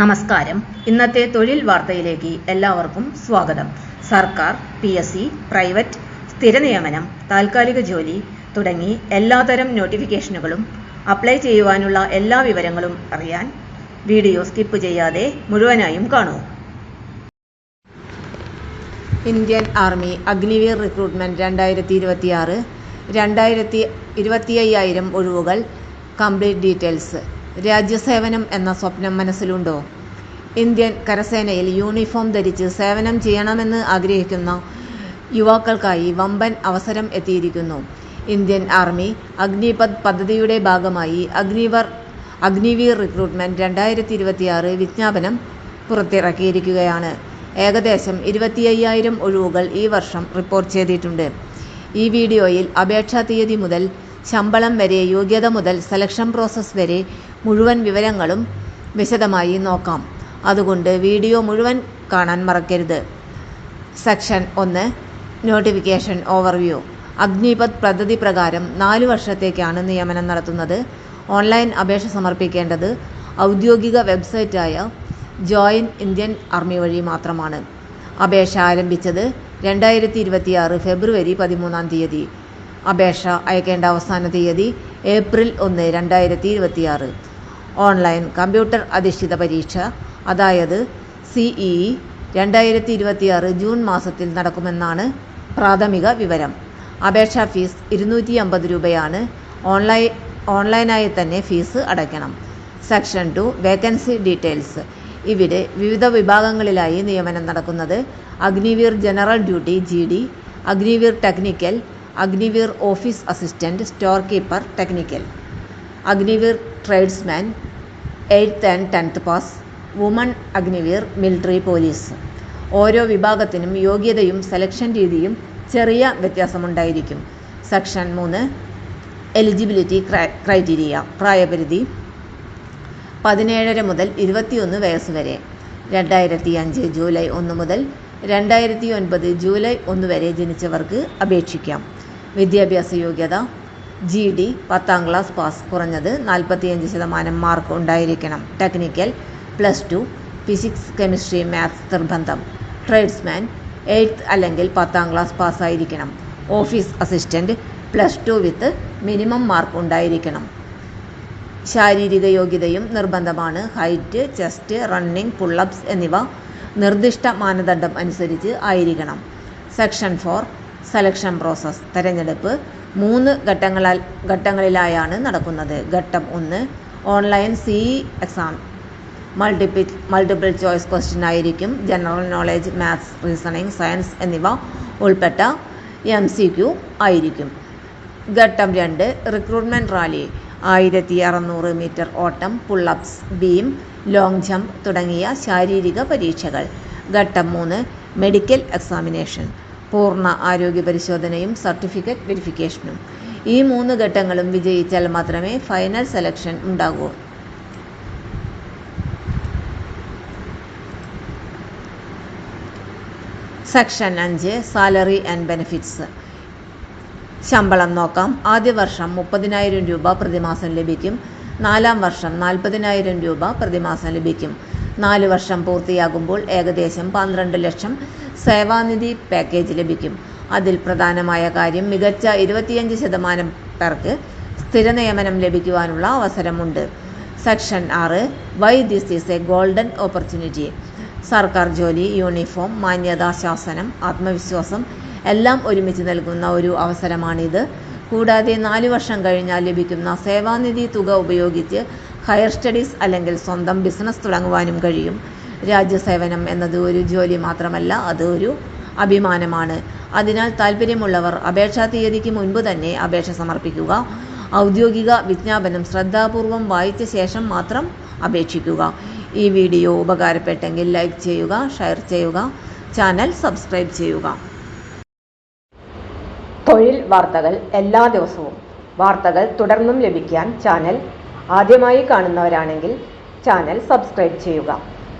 നമസ്കാരം. ഇന്നത്തെ തൊഴിൽ വാർത്തയിലേക്ക് എല്ലാവർക്കും സ്വാഗതം. സർക്കാർ പി എസ് സി പ്രൈവറ്റ് സ്ഥിരനിയമനം താൽക്കാലിക ജോലി തുടങ്ങി എല്ലാതരം നോട്ടിഫിക്കേഷനുകളും അപ്ലൈ ചെയ്യുവാനുള്ള എല്ലാ വിവരങ്ങളും അറിയാൻ വീഡിയോ സ്കിപ്പ് ചെയ്യാതെ മുഴുവനായും കാണൂ. ഇന്ത്യൻ ആർമി അഗ്നിവീർ റിക്രൂട്ട്മെന്റ് രണ്ടായിരത്തി ഇരുപത്തിയാറ് രണ്ടായിരത്തി ഇരുപത്തി അയ്യായിരം ഒഴിവുകൾ കംപ്ലീറ്റ് ഡീറ്റെയിൽസ്. രാജ്യസേവനം എന്ന സ്വപ്നം മനസ്സിലുണ്ടോ? ഇന്ത്യൻ കരസേനയിൽ യൂണിഫോം ധരിച്ച് സേവനം ചെയ്യണമെന്ന് ആഗ്രഹിക്കുന്ന യുവാക്കൾക്കായി വമ്പൻ അവസരം എത്തിയിരിക്കുന്നു. ഇന്ത്യൻ ആർമി അഗ്നിപദ് പദ്ധതിയുടെ ഭാഗമായി അഗ്നിവർ അഗ്നിവീർ റിക്രൂട്ട്മെന്റ് രണ്ടായിരത്തി ഇരുപത്തിയാറ് വിജ്ഞാപനം പുറത്തിറക്കിയിരിക്കുകയാണ്. ഏകദേശം ഇരുപത്തി അയ്യായിരം ഒഴിവുകൾ ഈ വർഷം റിപ്പോർട്ട് ചെയ്തിട്ടുണ്ട്. ഈ വീഡിയോയിൽ അപേക്ഷാ തീയതി മുതൽ ശമ്പളം വരെ യോഗ്യത മുതൽ സെലക്ഷൻ പ്രോസസ്സ് വരെ മുഴുവൻ വിവരങ്ങളും വിശദമായി നോക്കാം. അതുകൊണ്ട് വീഡിയോ മുഴുവൻ കാണാൻ മറക്കരുത്. സെക്ഷൻ ഒന്ന് നോട്ടിഫിക്കേഷൻ ഓവർവ്യൂ. അഗ്നിപത് പദ്ധതി പ്രകാരം നാല് വർഷത്തേക്കാണ് നിയമനം നടത്തുന്നത്. ഓൺലൈൻ അപേക്ഷ സമർപ്പിക്കേണ്ടത് ഔദ്യോഗിക വെബ്സൈറ്റായ ജോയിൻ ഇന്ത്യൻ ആർമി വഴി മാത്രമാണ്. അപേക്ഷ ആരംഭിച്ചത് രണ്ടായിരത്തി ഇരുപത്തിയാറ് ഫെബ്രുവരി പതിമൂന്നാം തീയതി. അപേക്ഷ അയക്കേണ്ട അവസാന തീയതി ഏപ്രിൽ ഒന്ന് രണ്ടായിരത്തി ഇരുപത്തിയാറ് ഓൺലൈൻ കമ്പ്യൂട്ടർ അധിഷ്ഠിത പരീക്ഷ. അതായത് സിഇ രണ്ടായിരത്തി ഇരുപത്തിയാറ് ജൂൺ മാസത്തിൽ നടക്കുമെന്നാണ് പ്രാഥമിക വിവരം. അപേക്ഷാ ഫീസ് ഇരുന്നൂറ്റി അമ്പത് രൂപയാണ്. ഓൺലൈൻ ഓൺലൈനായി തന്നെ ഫീസ് അടയ്ക്കണം. Section two vacancy details. ഇവിടെ വിവിധ വിഭാഗങ്ങളിലായി നിയമനം നടക്കുന്നത് Agniveer general duty G D Agniveer technical Agniveer office assistant store keeper technical. Agniveer tradesman eighth and tenth pass woman Agniveer military police. ഓരോ വിഭാഗത്തിനും യോഗ്യതയും സെലക്ഷൻ രീതിയും ചെറിയ വ്യത്യാസമുണ്ടായിരിക്കും. സെക്ഷൻ മൂന്ന് എലിജിബിലിറ്റി ക്രൈറ്റീരിയ പ്രായപരിധി പതിനേഴര മുതൽ ഇരുപത്തിയൊന്ന് വയസ്സ് വരെ. രണ്ടായിരത്തി അഞ്ച് ജൂലൈ ഒന്ന് മുതൽ രണ്ടായിരത്തി ഒൻപത് ജൂലൈ ഒന്ന് വരെ ജനിച്ചവർക്ക് അപേക്ഷിക്കാം. വിദ്യാഭ്യാസ യോഗ്യത ജി ഡി പത്താം ക്ലാസ് പാസ് കുറഞ്ഞത് നാൽപ്പത്തിയഞ്ച് ശതമാനം മാർക്ക് ഉണ്ടായിരിക്കണം. Technical plus two physics chemistry maths നിർബന്ധം. ട്രേഡ്സ്മാൻ എയ്ത്ത് അല്ലെങ്കിൽ പത്താം class പാസ്സായിരിക്കണം office assistant plus two with minimum mark ഉണ്ടായിരിക്കണം. ശാരീരിക യോഗ്യതയും നിർബന്ധമാണ്. ഹൈറ്റ് ചെസ്റ്റ് റണ്ണിംഗ് പുള്ളപ്സ് എന്നിവ നിർദ്ദിഷ്ട മാനദണ്ഡം അനുസരിച്ച് ആയിരിക്കണം. സെക്ഷൻ ഫോർ സെലക്ഷൻ പ്രോസസ് തെരഞ്ഞെടുപ്പ്. മൂന്ന് ഘട്ടങ്ങളാൽ ഘട്ടങ്ങളിലായാണ് നടക്കുന്നത്. ഘട്ടം ഒന്ന് online C exam multiple multiple choice question ആയിരിക്കും. General knowledge maths reasoning science എന്നിവ ഉൾപ്പെട്ട എം സി ക്യു ആയിരിക്കും. ഘട്ടം രണ്ട് റിക്രൂട്ട്മെന്റ് റാലി ആയിരത്തി അറുന്നൂറ് മീറ്റർ ഓട്ടം പുള്ളപ്സ് ബീം ലോങ് ജമ്പ് തുടങ്ങിയ ശാരീരിക പരീക്ഷകൾ. ഘട്ടം മൂന്ന് മെഡിക്കൽ എക്സാമിനേഷൻ പൂർണ ആരോഗ്യ പരിശോധനയും സർട്ടിഫിക്കറ്റ് വെരിഫിക്കേഷനും. ഈ മൂന്ന് ഘട്ടങ്ങളും വിജയിച്ചാൽ മാത്രമേ ഫൈനൽ സെലക്ഷൻ ഉണ്ടാകൂ. സെക്ഷൻ അഞ്ച് സാലറി ആൻഡ് ബെനിഫിറ്റ്സ്. ശമ്പളം നോക്കാം. ആദ്യ വർഷം മുപ്പതിനായിരം രൂപ പ്രതിമാസം ലഭിക്കും. നാലാം വർഷം നാൽപ്പതിനായിരം രൂപ പ്രതിമാസം ലഭിക്കും. നാല് വർഷം പൂർത്തിയാകുമ്പോൾ ഏകദേശം പന്ത്രണ്ട് ലക്ഷം സേവാനിധി പാക്കേജ് ലഭിക്കും. അതിൽ പ്രധാനമായ കാര്യം മികച്ച ഇരുപത്തിയഞ്ച് ശതമാനം പേർക്ക് സ്ഥിര നിയമനം ലഭിക്കുവാനുള്ള അവസരമുണ്ട്. സെക്ഷൻ ആറ് why this is a golden opportunity. സർക്കാർ ജോലി യൂണിഫോം മാന്യതാ ശാസനം ആത്മവിശ്വാസം എല്ലാം ഒരുമിച്ച് നൽകുന്ന ഒരു അവസരമാണിത്. കൂടാതെ നാല് വർഷം കഴിഞ്ഞാൽ ലഭിക്കുന്ന സേവാനിധി തുക ഉപയോഗിച്ച് ഹയർ സ്റ്റഡീസ് അല്ലെങ്കിൽ സ്വന്തം ബിസിനസ് തുടങ്ങുവാനും കഴിയും. രാജ്യസേവനം എന്നത് ഒരു ജോലി മാത്രമല്ല അത് ഒരു അഭിമാനമാണ്. അതിനാൽ താല്പര്യമുള്ളവർ അപേക്ഷാ തീയതിക്ക് മുൻപ് തന്നെ അപേക്ഷ സമർപ്പിക്കുക. ഔദ്യോഗിക വിജ്ഞാപനം ശ്രദ്ധാപൂർവം വായിച്ച ശേഷം മാത്രം അപേക്ഷിക്കുക. ഈ വീഡിയോ ഉപകാരപ്പെട്ടെങ്കിൽ ലൈക്ക് ചെയ്യുക ഷെയർ ചെയ്യുക ചാനൽ സബ്സ്ക്രൈബ് ചെയ്യുക. തൊഴിൽ വാർത്തകൾ എല്ലാ ദിവസവും. വാർത്തകൾ തുടർന്നും ലഭിക്കാൻ ചാനൽ ആദ്യമായി കാണുന്നവരാണെങ്കിൽ ചാനൽ സബ്സ്ക്രൈബ് ചെയ്യുക.